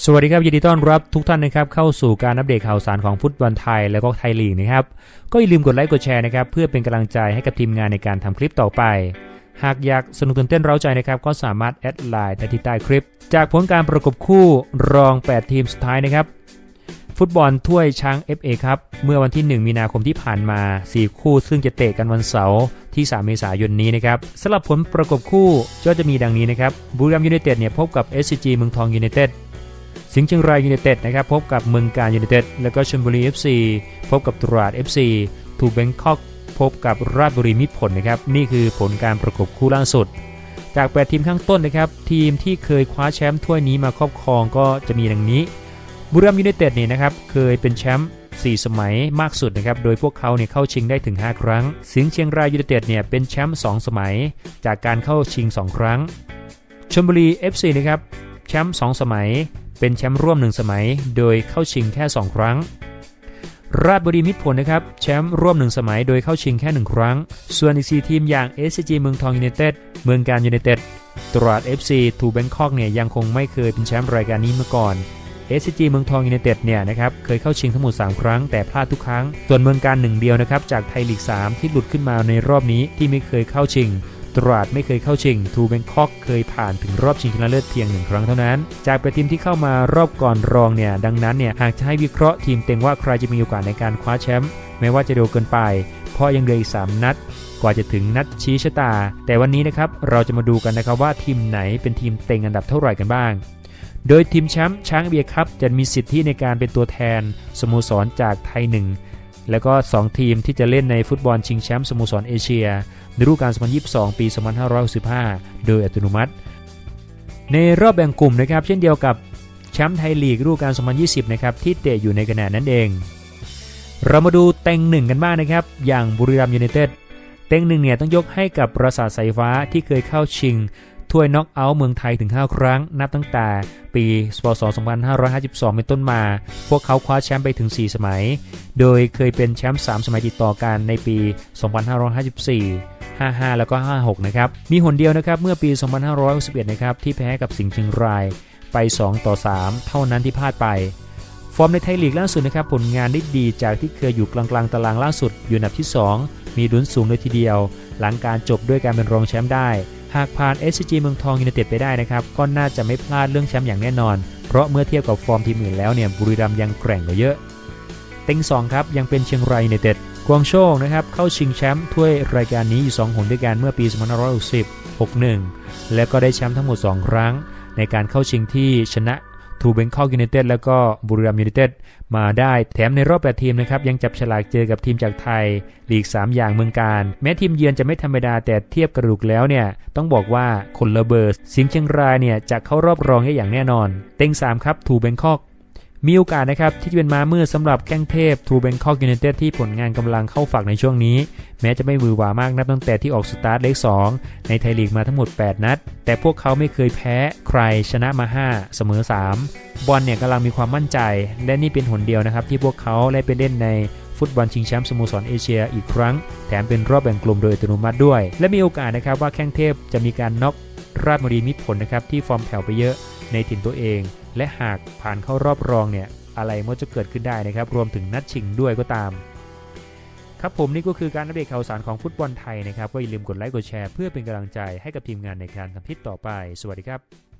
สวัสดีครับยินดีต้อนรับทุกท่านนะครับเข้าสู่การอัปเดตข่าวสารของฟุตบอลไทย แล้วก็ไทยลีกนะครับก็อย่าลืมกดไลค์กดแชร์นะครับเพื่อเป็นกำลังใจให้กับทีมงานในการทำคลิปต่อไป หากอยากสนุกตื่นเต้นเร้าใจนะครับก็สามารถแอดไลน์ได้ที่ใต้คลิป จากผลการประกบคู่รอง 8 ทีมสุดท้ายนะครับฟุตบอลถ้วยช้าง FA ครับเมื่อวันที่ 1 มีนาคมที่ผ่านมา 4 คู่ ซึ่งจะเตะกันวันเสาร์ที่ 3 เมษายนนี้นะครับสำหรับผลประกบคู่ก็จะมีดังนี้นะครับบุรีรัมย์ยูไนเต็ดเนี่ยพบกับ SCG เมืองทองยูไนเต็ด สิงห์เชียงรายยูไนเต็ดนะครับพบกับเมืองการยูไนเต็ดแล้วก็ชลบุรี FC พบกับตราด FC ถูกแบงคอกพบกับราชบุรีมิตรผลนะครับนี่คือผลการประกบคู่ล่าสุด จาก 8 ทีมข้างต้นนะครับทีมที่เคยคว้าแชมป์ถ้วยนี้มาครอบครองก็จะมีดังนี้บุรีรัมย์ยูไนเต็ดเนี่ยนะครับเคยเป็นแชมป์4 สมัยมากสุดนะครับ โดยพวกเขาเนี่ยเข้าชิงได้ถึง 5 ครั้ง สิงห์เชียงรายยูไนเต็ดเนี่ยเป็นแชมป์2สมัย จากการเข้าชิง 2 ครั้งชลบุรี FC นะครับแชมป์2สมัย เป็นแชมป์ร่วม1สมัย โดยเข้าชิงแค่ 2 ครั้ง ราชบุรีมิตรผลนะครับแชมป์ร่วม1สมัย โดยเข้าชิงแค่ 1 ครั้ง ส่วนอีก4ทีมอย่าง SCG เมืองทองยูไนเต็ดเมืองการยูไนเต็ดตราด FC ทูแบงคอกเนี่ยยังคงไม่เคยเป็นแชมป์รายการนี้มาก่อน SCG เมืองทองยูไนเต็ดเนี่ยนะครับเคยเข้าชิงทั้งหมด 3 ครั้งแต่พลาดทุกครั้ง ส่วนเมืองการหนึ่งเดียวนะครับจากไทยลีก 3 ที่หลุดขึ้นมาในรอบนี้ที่ไม่เคยเข้าชิง ตราดไม่เคยเข้าชิงทูแบงคอกเคยผ่านถึงรอบชิงชนะเลิศเพียงหนึ่งครั้งเท่านั้น จากแปดทีมที่เข้ามารอบก่อนรองเนี่ยดังนั้นเนี่ยหากจะให้วิเคราะห์ทีมเต็งว่าใครจะมีโอกาสในการคว้าแชมป์แม้ว่าจะเร็วเกินไป เพราะยังเหลืออีก 3 นัด กว่าจะถึงนัดชี้ชะตา แต่วันนี้นะครับเราจะมาดูกันนะครับว่าทีมไหนเป็นทีมเต็งอันดับเท่าไหร่กันบ้าง โดยทีมแชมป์ช้างเบียร์ครับจะมีสิทธิในการเป็นตัวแทนสโมสรจากไทยหนึ่ง แล้วก็ 2 ทีมที่จะเล่นในฟุตบอลชิงแชมป์สโมสรเอเชีย ในฤดูกาล 2022 ปี 2565 โดยอัตโนมัติ ในรอบแบ่งกลุ่มนะครับ เช่นเดียวกับแชมป์ไทยลีกฤดูกาล 2020 นะครับ ที่เตะอยู่ในขณะนั้นเอง เรามาดูเต็งหนึ่งกันบ้างนะครับ อย่างบุรีรัมย์ยูไนเต็ด เต็งหนึ่งเนี่ยต้องยกให้กับปราสาทสายฟ้าที่เคยเข้าชิง ถ้วยน็อกเอาท์เมืองไทยถึง 5 ครั้ง นับตั้งแต่ปีพศ2552 เป็นต้นมา พวกเขาคว้าแชมป์ไปถึง 4 สมัย โดยเคยเป็นแชมป์ 3 สมัยติดต่อกันในปี 2554 55 แล้วก็ 56 นะครับ มีหนเดียวนะครับ เมื่อปี 2561 นะครับ ที่แพ้กับสิงห์เชียงรายไป 2 ต่อ 3 เท่านั้นที่พลาดไป ฟอร์มในไทยลีกล่าสุดนะครับ ผลงานได้ดีจากที่เคยอยู่กลางๆ ตารางล่าสุด อยู่อันดับที่ 2 มีลุ้นสูงเลยทีเดียว หลังการจบด้วยการเป็นรองแชมป์ได้ หากผ่าน SCG เมืองทองยูเนเต็ดไปได้นะครับก็น่าจะไม่พลาดเรื่องแชมป์อย่างแน่นอน เพราะเมื่อเทียบกับฟอร์มทีมอื่นแล้วเนี่ยบุรีรัมย์ยังแกร่งกว่าเยอะเต็ง2ครับยังเป็นเชียงรายยูเนเต็ดกวางโชคนะครับเข้าชิงแชมป์ถ้วยรายการนี้อยู่2หนด้วยกันเมื่อปี 2560 61 และก็ได้แชมป์ทั้งหมด 2 ครั้ง ในการเข้าชิงที่ชนะ ทูเบงคอกยูไนเต็ดแล้วก็บุรีรัมยูไนเต็ดมาได้แถมในรอบ8ทีมนะครับยังจับฉลากเจอกับทีมจากไทยลีก 3 อย่างเมืองการ แม้ทีมเยือนจะไม่ธรรมดาแต่เทียบกระดูกแล้วเนี่ยต้องบอกว่าคนละเบอร์สิงห์เชียงรายเนี่ยจะเข้ารอบรองได้อย่างแน่นอน เต็ง3ครับทูเบงคอก มีโอกาสนะครับที่จะเป็นมามืดสำหรับแข้งเทพทูเบงคอกยูไนเต็ดที่ผลงานกำลังเข้าฝักในช่วงนี้ แม้จะไม่มือหวามากนับตั้งแต่ที่ออกสตาร์ทเลข2ในไทยลีกมาทั้งหมด 8 นัด แต่พวกเขาไม่เคยแพ้ใครชนะมา 5 เสมอ 3 บอลเนี่ยกำลังมีความมั่นใจ และนี่เป็นหนเดียวนะครับที่พวกเขาได้ไปเล่นในฟุตบอลชิงแชมป์สโมสรเอเชียอีกครั้ง แถมเป็นรอบแบ่งกลุ่มโดยอัตโนมัติด้วย และมีโอกาสนะครับว่าแข้งเทพจะมีการน็อกราชบุรีมิตรผลนะครับที่ฟอร์มแผ่วไปเยอะในถิ่นตัวเอง และหากผ่านเข้ารอบรองเนี่ยอะไรมันจะเกิดขึ้นได้นะครับ รวมถึงนัดชิงด้วยก็ตาม ครับผมนี่ก็คือการอัปเดตข่าวสารของฟุตบอลไทยนะครับ ก็อย่าลืมกดไลค์กดแชร์เพื่อเป็นกำลังใจให้กับทีมงานในการทำคลิปต่อไป สวัสดีครับ